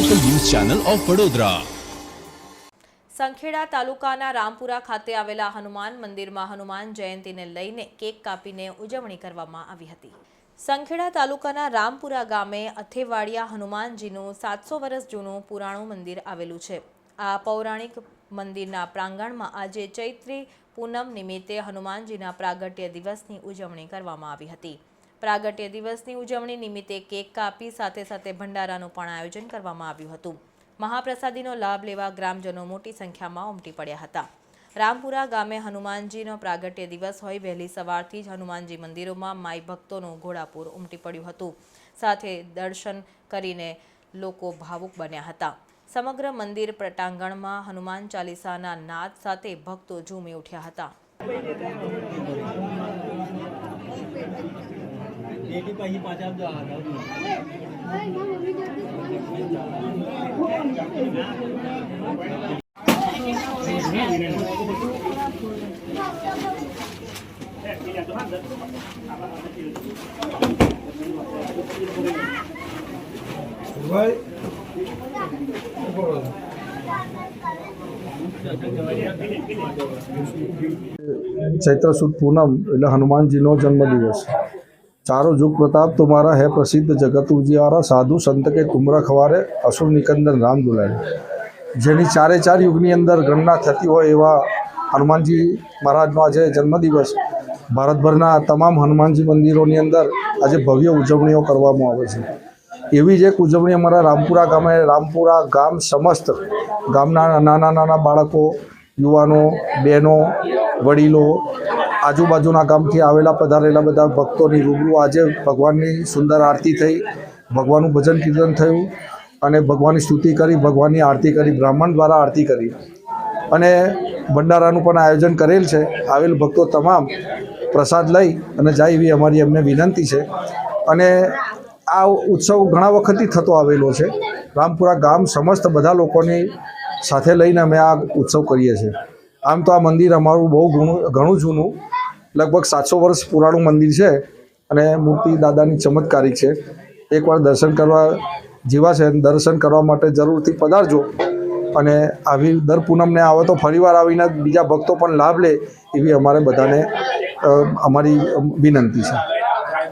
Channel of Vadodara Sankheda તાલુકાના રામપુરા ખાતે આવેલા હનુમાન મંદિરમાં હનુમાન જયંતીને લઈને કેક કાપીને ઉજવણી કરવામાં આવી હતી. સંખેડા તાલુકાના રામપુરા ગામે અથેવાડિયા હનુમાનજીનું સાતસો વર્ષ જૂનું પુરાણું મંદિર આવેલું છે. આ પૌરાણિક મંદિરના પ્રાંગણમાં આજે ચૈત્રી પૂનમ નિમિત્તે હનુમાનજીના પ્રાગટ્ય દિવસની ઉજવણી કરવામાં આવી હતી. પ્રાગટ્ય દિવસની ઉજવણી નિમિત્તે કેક કાપી સાથે સાથે ભંડારાનું પણ આયોજન કરવામાં આવ્યું હતું. મહાપ્રસાદીનો લાભ લેવા ગ્રામજનો મોટી સંખ્યામાં ઉમટી પડ્યા હતા. રામપુરા ગામે હનુમાનજીનો પ્રાગટ્ય દિવસ હોય વહેલી સવારથી જ હનુમાનજી મંદિરોમાં માઈ ભક્તોનું ઘોડાપૂર ઉમટી પડ્યું હતું. સાથે દર્શન કરીને લોકો ભાવુક બન્યા હતા. સમગ્ર મંદિર પટાંગણમાં હનુમાન ચાલીસાના નાદ સાથે ભક્તો ઝૂમી ઉઠ્યા હતા. પછી પાછા જો આ ચૈત્ર સુદ પૂનમ એટલે હનુમાનજીનો જન્મદિવસ. ચારો જુગ પ્રતાપ તુમારા હે પ્રસિદ્ધ જગત ઉજિયારા સાધુ સંત કે તુમરા ખવારે અસુર નિકંદન રામ દુલારે જેની ચારે ચાર યુગની અંદર ગણના થતી હોય એવા હનુમાનજી મહારાજનો આજે જન્મદિવસ. ભારતભરના તમામ હનુમાનજી મંદિરોની અંદર આજે ભવ્ય ઉજવણીઓ કરવામાં આવે છે. એવી જ એક ઉજવણી અમારા રામપુરા ગામે, રામપુરા ગામ સમસ્ત ગામના નાના નાના બાળકો, યુવાનો, બહેનો, વડીલો આજુબાજુના ગામથી આવેલા પધારેલા બધા ભક્તોની રૂબરૂ આજે ભગવાનની સુંદર આરતી થઈ, ભગવાનનું ભજન કીર્તન થયું અને ભગવાનની સ્તુતિ કરી, ભગવાનની આરતી કરી, બ્રાહ્મણ દ્વારા આરતી કરી. અને ભંડારાનું પણ આયોજન કરેલ છે. આવેલ ભક્તો તમામ પ્રસાદ લઈ અને જાય એવી અમારી એમને વિનંતી છે. અને આ ઉત્સવ ઘણા વખતથી થતો આવેલો છે. રામપુરા ગામ સમસ્ત બધા લોકોની સાથે લઈને અમે આ ઉત્સવ કરીએ છીએ. આમ તો આ મંદિર અમારું બહુ ઘણું જૂનું. લગભગ સાતસો વર્ષ પુરાણું મંદિર છે અને મૂર્તિ દાદાની ચમત્કારી છે. એકવાર દર્શન કરવા જેવા છે, દર્શન કરવા માટે જરૂરથી પધારજો. અને આવી દર પૂનમને આવે તો ફરીવાર આવીને બીજા ભક્તો પણ લાભ લે એવી અમારે બધાને અમારી વિનંતી છે.